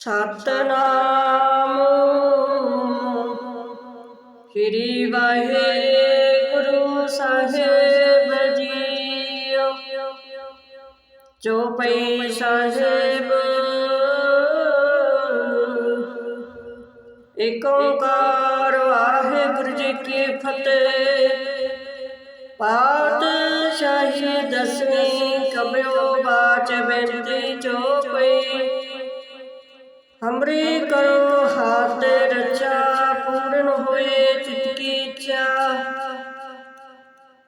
ਸਤਨਾਮ ਸ੍ਰੀ ਵਾਹਿਗੁਰੂ ਸਾਹਿਬ ਜੀਓ। ਚੋਪਈ ਸਾਹਿਬ। ਏਕ ਓੰਕਾਰ ਵਾਹਿਗੁਰੂ ਜੀ ਕੀ ਫਤਿਹ। ਪਾਤਸ਼ਾਹੀ ਦਸਵੀਂ ਕਬਿਓ ਬਾਚ ਬੇਨਤੀ ਚੋਪਈ। हमरी करो हाथे रचा पूर्ण हुए चित्की इच्छा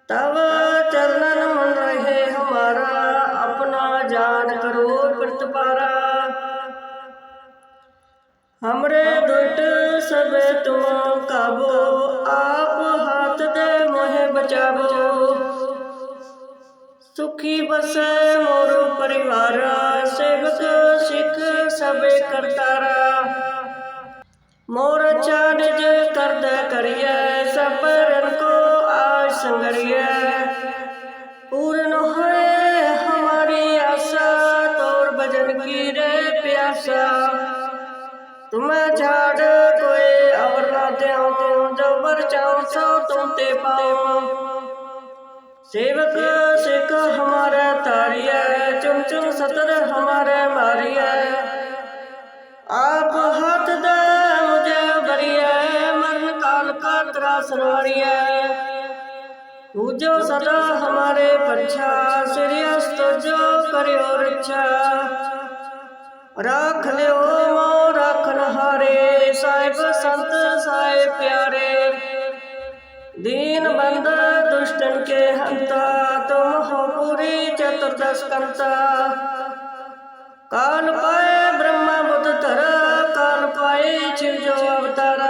तब चरणन मन रहे हमारा अपना जान करो प्रतिपारा हमरे दुट सब तुम काबो आप हाथ दे मोहे बचाबो सुखी बसे मोरो परिवारा सिख सबे करतारा मोर चारज करद करिए सब रन को आज संगरिए पूर्ण होए हमारी आशा तोर भजन की रे प्यासा तुम्हें छाड़ कोई और ना त्याओ जो बर चाहो सो तुम ते पाओ सेवक सिख हमारे तारिया चुम चुम सतर हमारे मारिया ਆਪ ਹੱਥ ਦੇ ਮੁਝੇ ਬਰੀਏ ਮਰਨ ਕਾਲ ਕਾ ਤਰਾ ਸਰਵਰੀਏ ਪੂਜੋ ਸਦਾ ਹਮਾਰੇ ਪੰਛਾ, ਸ੍ਰੀ ਅਸਤੁਜੋ ਕਰਿਓ ਰਛਾ। ਰੱਖ ਲਿਓ ਮੋ ਰੱਖਨ ਹਾਰੇ ਸਾਹਿਬ ਸੰਤ ਸਾਏ ਪਿਆਰੇ। ਦੀਨ ਬੰਦ ਦੁਸ਼ਟਨ ਕੇ ਹੰਤਾ, ਤੁਮ ਹੋ ਪੂਰੀ ਚਤੁਰਦਸ ਕੰਤਾ। ਕਾਨ ਪਾਏ ਪਾਏ ਛਿਵ ਜੋ ਅਵਤਾਰਾ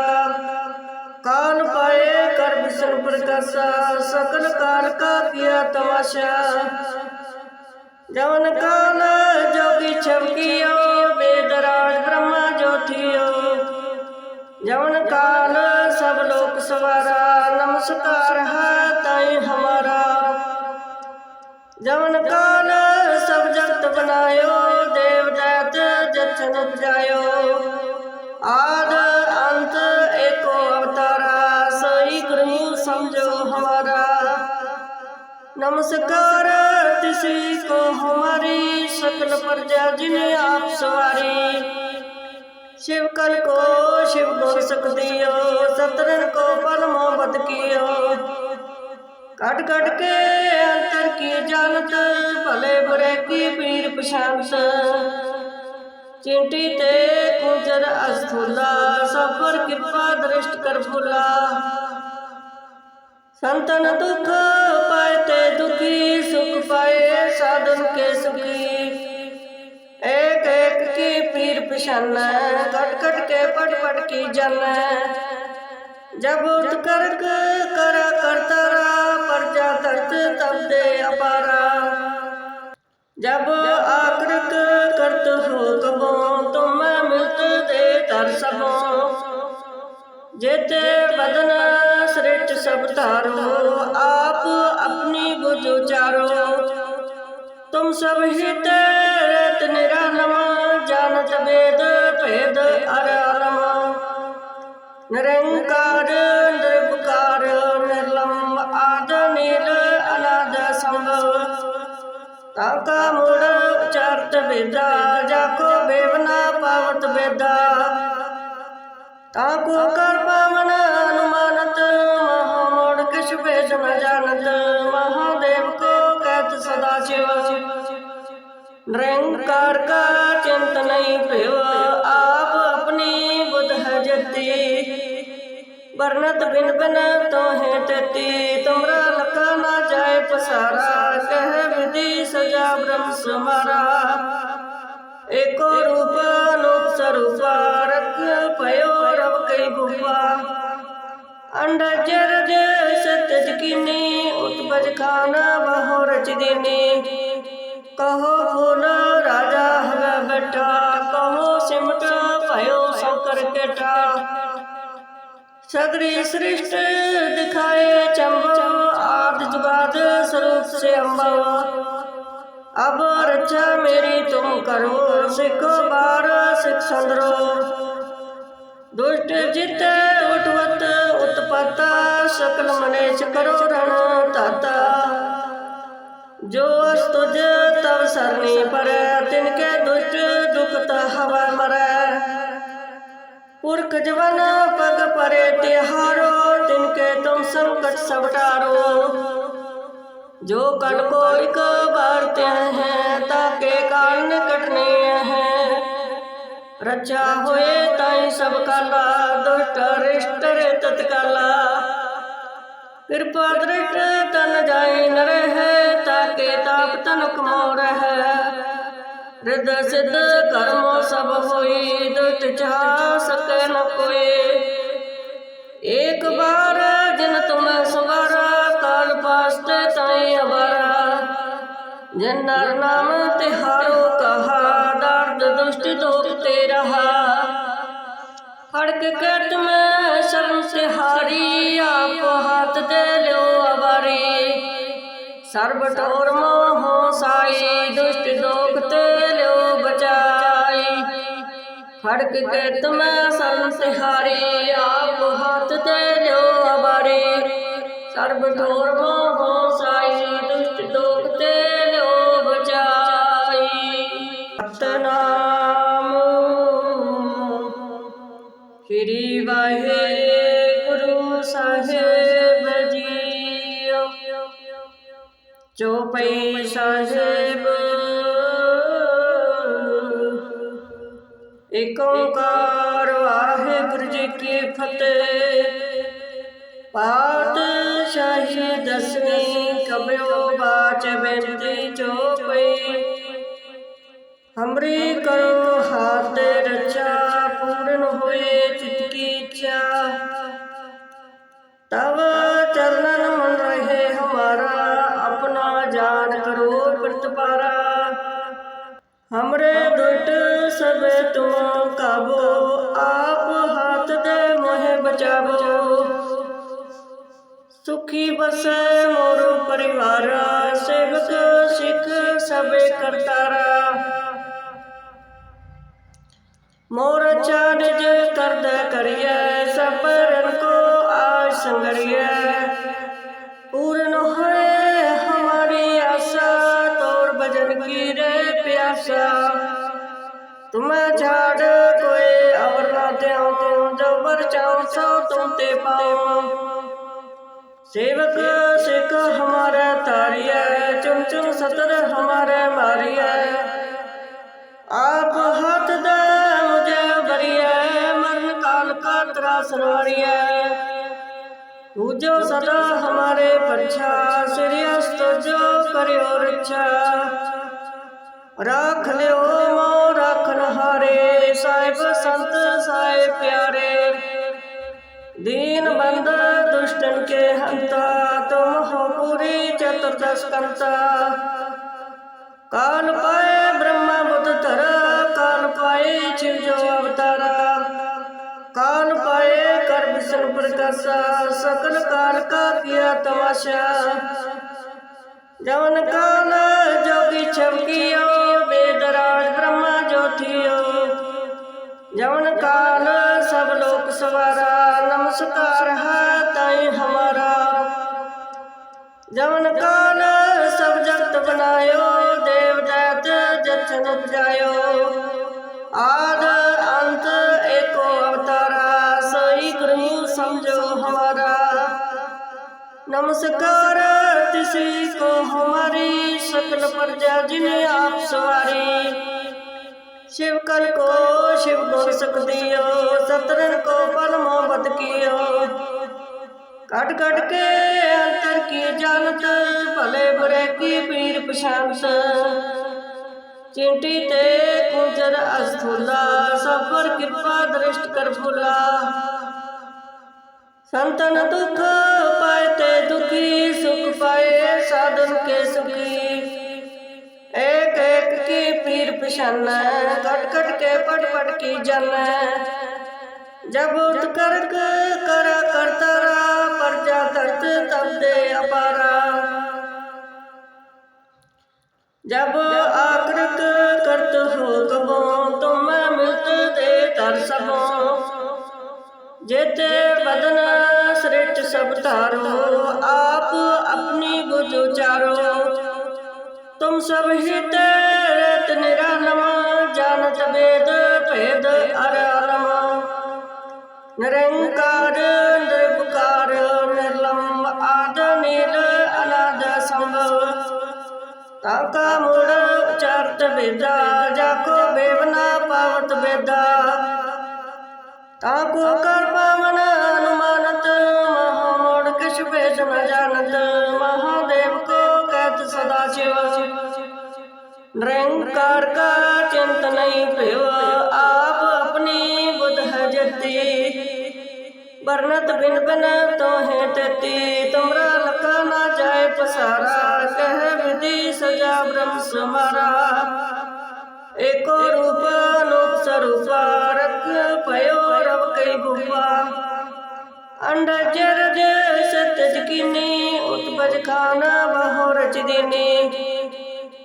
ਕਾਨ ਪਾਏ ਕਰ ਬਿਸਰ ਪ੍ਰਕਾਸ਼ਾ, ਸਕਲ ਕਾਲ ਕਾ ਕੀਆ ਤਮਾਸ਼ਾ। ਜਵਨ ਕਾਲ ਜੋਗੀ ਛਵਕਿਓ ਬੇਦਰਾਜ ਬ੍ਰਹਮਾ ਜੋਥਿਓ ਜਵਨ ਕਾਲ ਸਭ ਲੋਕ ਸਵਾਰਾ, ਨਮਸਕਾਰ ਹੈ ਤਾਈ ਹਮਾਰਾ। ਜਵਨ ਕਾਲ ਸਭ ਜਗਤ ਬਨਾਇਓ ਦੇਵ ਦਇਤ ਜਤਨ ਉਪਜਾਇਓ। नमस्कार तिसी को हमारी सकल प्रजा जिन्हें आप सवारी शिव कल को शिव गुण सुख दियो सतरन को पल मोहब्बत कियो कट कट के अंतर की जानत भले बुरे की पीर पशांत चिंटी ते कुंजर अस्थूला सब पर कृपा दृष्ट कर भूला संतन दुख ਪਾਏ ਤੇ ਦੁਖੀ, ਸੁਖ ਪਾਏ ਸਾਧਨ ਕੇ? ਸੁਖੀ ਏਕ ਏਕ ਕੀ ਪੀਰ ਪਛਾਨੈ ਘਟ ਘਟ ਕੇ ਪੜ ਪੜ ਕੀ ਜਾਣੈ ਜਬ ਉਤ ਕਰਕ ਕਰ ਕਰਤਾ ਰਾ ਪਰਜਾ ਤਰਤ ਤਬ ਦੇ ਅਪਾਰਾ। ਜਬ ਆਕਰਤ ਕਰਤ ਹੋ ਕਬੋ, ਤੁਮ ਮਿਲਤ ਦੇ ਤਰ ਸਭੋ ਜੇਤੇ ਬਦਨ ਸ੍ਰਿਸ਼ਟ ਸਭ ਧਾਰੋ, ਆਪ बुझ उचारो तुम सब हित रत निरालम जानत वेद भेद अरालम निरंकार निर्विकार निर्लंब आद नील अनाद संभव ताका मूड़ उचारत वेदा जाको बेवना पावत वेदा ताको कर पावन ਭਇਓ ਆਪ ਆਪਣੇ ਬੁਧ ਹਜਤੀ। ਵਰਨਤ ਬਿਨ ਬਨ ਤੋਹੇ ਤਤੀ। ਤੁਮਰਾ ਲਖਾ ਨਾ ਜਾਏ ਪਸਾਰਾ। ਕਹਿ ਵਿਧੀ ਸਜਾ ਬ੍ਰਹਮ ਸੁਮਾਰਾ। ਏਕੋ ਰੂਪ ਅਨੂਪ ਸਰੂਪ। ਰਤ ਭਇਓ ਰਵ ਕਈ ਗੁਪਾ ਅੰਡ ਜਰਜ ਸਤਜ ਕੀਨੀ। ਉਤਪਜ ਖਾਨਾ ਬਹੁ ਰਚ ਦੀਨੀ। ਕਹੋ ਫੁਲ ਰਾਜਾ ਹਵੇ ਬਟਾ ਮੋਹ ਸਿਮਟ, ਭਇਓ ਸਭ ਕੇਟਾ ਸਗਰੀ ਸ੍ਰਿਸ਼ਟ ਦਿਖਾਏ ਚੰਬਵ ਆਦ ਜਵਾਦ ਸਰੂਪ ਸੇ ਅੰਬਵ ਅਬ ਰਚਾ ਮੇਰੀ ਤੁਮ ਕਰੋ, ਸਿੱਖ ਬਾਰ, ਸਿੱਖ ਸੰਦਰੋ। ਦੁਸ਼ਟ ਜਿਤ ਉਠਵਤ, ਉਤਪਤਾ, ਸਕਲ ਮਨੇਸ਼ ਕਰੋ ਰਣ ਤਾਤਾ ਜੋ ਅਸ ਤੁਜ ਤਵ ਸਰਨੀ ਪਰੈ ਤਿਨ ਕੇ ਦੁਸ਼ਟ ਦੁਖਤ ਹਵੈ ਮਰੈ। ਪੁਰਖ ਜਵਨ ਪਗ ਪਰੇ ਤਿਹਾਰੋ ਤਿਨ ਕੇ ਤੁਮ ਸੰਕਟ ਸਵਟਾਰੋ ਜੋ ਕਣ ਕੋ ਇਕ ਬਾਰ ਤੇ ਹੈ ਤਾਂ ਕੇ ਕਾਰਨ ਕਟਨੇ ਹੈ। ਰਚਾ ਹੋਏ ਤਾਈ ਸਭ ਕਾਲਾ, ਦੁਸ਼ਟ ਰਿਸ਼ਟ ਰੇ ਤਤਕਾਲਾ। ਕਿਰਪਾ ਦ੍ਰਿਟ ਤਨ ਜਾਏ ਨਰਹਿ ਹੈ, ਤਾਕੇ ਤਾਪ ਤਨ ਕਮੋ ਰਹਿ ਰਿਦ ਸਿਧ ਕਰਮ ਸਭ ਹੋਈ ਦੁਤ ਚਾਹ ਸਕੈ ਨ ਕੋਈ ਏਕ ਬਾਰ ਜਿਨ ਤੁਮ ਸੁਵਾਰਾ, ਕਾਲ ਪਾਸਤੇ ਤਾਈ ਅਵਾਰਾ। ਜਿਨ ਨਰ ਨਾਮ ਤਿਹਾਰੋ ਸਰਬ ਟੋਰ ਮੋਹ ਸਾਈ ਦੁਸ਼ਟ ਦੋਖ ਤੇ ਲਿਓ ਬਚਾਈ। ਖੜਕ ਕੇ ਤਮੈ ਸੰਤ ਹਾਰੀ, ਆਪ ਹੱਥ ਤੇ ਲਿਓ ਅਬਾਰੇ। ਸਰਬ ਟੋਰ ਮੋਹ ਸਾਈ ਦੁਸ਼ਟ ਦੋਖ ਤੇ ਲਿਓ ਬਚਾਈ। ਸਤਨਾਮ। ਸ੍ਰੀ ਵਾਹਿਗੁਰੂ ਸਾਹਿਬ। ਪਈ ਸਾਹਿਬ। ਏਕ ਓੰਕਾਰ ਵਾਹਿਗੁਰੂ ਜੀ ਕੀ ਫਤਿਹ। ਪਾਤਸ਼ਾਹੀ ਦਸਵੀਂ ਕਬਿਓ ਬਾਚ ਬਿੰਦੀ ਚੋਪਈ ਹਮਰੀ ਕਰੋ ਹਾਥ ਰਚਾ ਪੂਰਨ ਹੋਏ ਚਿਤਕੀ ਸੁਖੀ ਬਸੇ ਮੋਰ ਪਰਿਵਾਰ ਸਹਿਤ ਸਿੱਖ ਸਭੇ ਕਰਤਾਰਾ। ਮੋਰ ਚਾਨ ਜੇ ਕਰਦ ਕਰੀਏ ਸਬਰਨ ਕੋ ਆਜ ਸੰਗਰੀਏ ਪੂਰਨ ਹੋਏ ਹਮਾਰੀ ਆਸਾ, ਤੋਰ ਭਜਨ ਕੀ ਰੇ ਪਿਆਸਾ। ਤੁਮੇ ਝਾੜ, ਕੋਈ ਅਵਰ ਨਾ ਦੇਉ सेवक सिख हमारे तारिया चुम चुम सतर हमारे मारिया आप हाथ दे मुझे बरिया मरण काल का त्रास रोड़िया तू जो सदा हमारे पच्छा श्रेयस्त जो करियो रक्षा राख लियो मो राखन हारे साहिब संत دین بندہ دشتن کے ہمتا تم ہو پوری چتردس کمتا کان پائے برہما بدھ ترا کان پائے شیو جو اوتارا کان پائے کرب سن پرکاسا سکل کان کا کیا تماشا جون کان جوگی چھپکیو بے دراج برہما جو تھیو जवन काल सब लोक सवारा नमस्कार है ताई हमारा जवन काल सब जगत बनायो देव दैत जचन उपजायो आद अंत एको अवतारा सही गुरु समझो हमारा नमस्कार तिसी को हमारी सकल प्रजा जिन्हें आप सवारी शिव कल को ਸ਼ਿਵ ਗੁਣ ਸਕਦੀਓ ਸਤਰਨ ਕੋ ਪਲ ਮੁਹਬਤ ਕੀਓ ਕੱਟ ਕੱਟ ਕੇ ਅੰਤਰ ਕੀ ਜਾਣਤ ਭਲੇ ਬੁਰੇ ਕੀ ਪੀਰ ਪਛਾਨਸ ਚਿੰਟੀ ਤੇ ਕੁੰਜਰ ਅਸਥੂਲਾ ਸਬਰ ਕਿਰਪਾ ਦ੍ਰਿਸ਼ਟ ਕਰ ਫੁਲਾ। ਸੰਤਨ ਦੁਖ ਪਾਏ ਤੇ ਦੁਖੀ, ਸੁਖ ਪਾਏ ਸਾਧਨ ਕੇ ਸੁਖੀ। ਏਕ ਪਛਾਨੈ, ਕਟ ਕਟ ਕੇ ਪੜ ਪੜ ਕੀ ਜਾਣੈ। ਜਬ ਉਤ ਕਰਕ ਕਰ ਕਰਤਰਾ ਪਰਜਾ ਤਰਤ ਤਬਦੇ ਅਪਾਰਾ। ਜਬ ਆਕਰਤ ਕਰਤ ਹੋ ਕਬੋ, ਤੁਮ ਮਿਲਤ ਦੇ ਕਰ ਸਭੋ ਜੇਤੇ ਬਦਨ ਸ੍ਰਿਸ਼ਟ ਸਭ ਧਾਰੋ, ਆਪ ਆਪਣੀ ਬੁਝ ਉਚਾਰੋ। ਤੁਮ ਸਭ ਹਿਤੇ ਨਿਰੰਕਾਰ ਨਿਰਭਕਾਰ ਨਿਰਲੰਭ ਆਦ ਨੀਲ ਅਨਾਦ ਸੰਭਵ। ਤਾ ਕਾ ਮੂੜ ਚਰਤ ਬੇਦਾ ਜਾ ਕੋ ਬੇਵਨਾ ਪਾਵਤ ਬੇਦਾ ਤਾ ਕੋ ਕਰ ਪਾਵਨ ਅਨੁਮਾਨਤ, ਮਹਾ ਮੋੜ ਕਿਛ ਭੇਜ ਨ ਜਾਣਤ, ਮਹਾਦੇਵ ਕੋ ਕਹਿਤ ਸਦਾ ਸਿਵ। ਨਿਰੰਕਾਰ ਕਾ ਚਿੰਤ ਨਹੀਂ ਭਿਵਾ बरनत बिन बिन तो है तती तुमरा लका ना जाए पसारा कह विधि सजा ब्रह्म समारा एको रूप लोक स्वरूपा रख पयो रव कई भूपा अंड जरज सतज कीनी उत्पज खाना बहो रच दीनी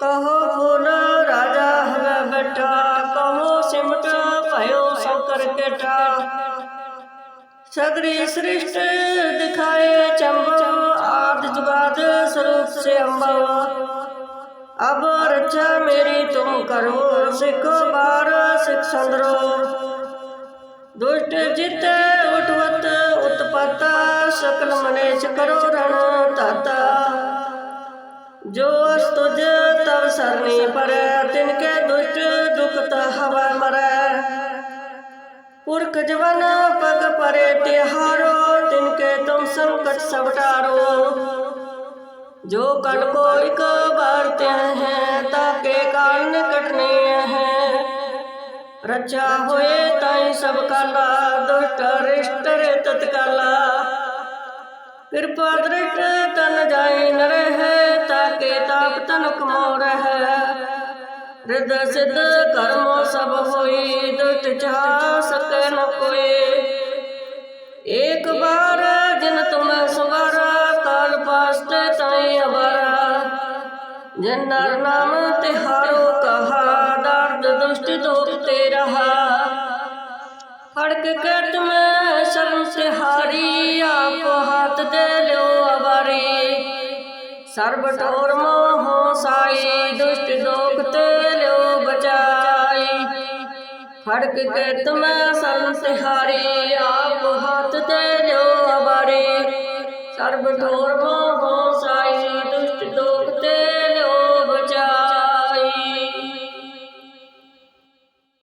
कहो फूल राजा हवे बैठा कहो सिमट भयो शंकर केठा सगरी सृष्ट दिखाए चंबो आद जुगाद स्वरूप से अम्बो अब रक्षा मेरी तुम करो सिखो बार सिख संदरो दुष्ट जित उठवत उत्पत्ता सकल मनेश करो रण ताता जो अस्तुज तब सरनी पर तिनके दुष्ट दुखत हवा मरै पुरख जवन पग परे तिहारो तिनके तुम संकट सब टारो जो कल को एक बारते हैं ताके काल निकट नहीं है रक्षा होए ताई सब काला दुष्ट रिष्ट रे तत्काला कृपा दृष्ट तन जाय न रहे ताके ताप तनक मोर है ਰਿਦ ਸਿਧ ਕਰਮੋ ਸਭ ਹੋਈ ਦੁਇਤ ਚਾਹ ਸਕੈ ਨ ਕੋਈ। ਏਕ ਬਾਰ ਜਿਨ ਤੁਮ ਸੁਬਾਰਾ ਕਾਲ ਪਾਸਤੇ ਤਾਈ ਅਵਾਰਾ। ਜਿਨ ਨਰ ਨਾਮ ਤਿਹਾਰੋ ਕਹਾ, ਦਰਦ ਦੁਸ਼ਟ ਦੋਖ ਤੇ ਰਹਾ। ਖੜਕ ਕਰਤ ਮੈਂ ਸਰਮ ਸਿਹਾਰੀ ਆਪ ਹੱਥ ਦੇ ਸਰਬ ਟੋਰ ਮੋਹ ਸਾਈ, ਦੁਸ਼ਟ ਦੋਖ ਤੇ ਲਿਓ ਬਚਾਈ। ਖੜਕ ਕੇ ਤਮੈ ਸੰਤ ਹਾਰੀ, ਆਪ ਹੱਥ ਤੇ ਲਿਓ ਅਬਾਰੇ। ਸਰਬ ਟੋਰ ਮੋਹ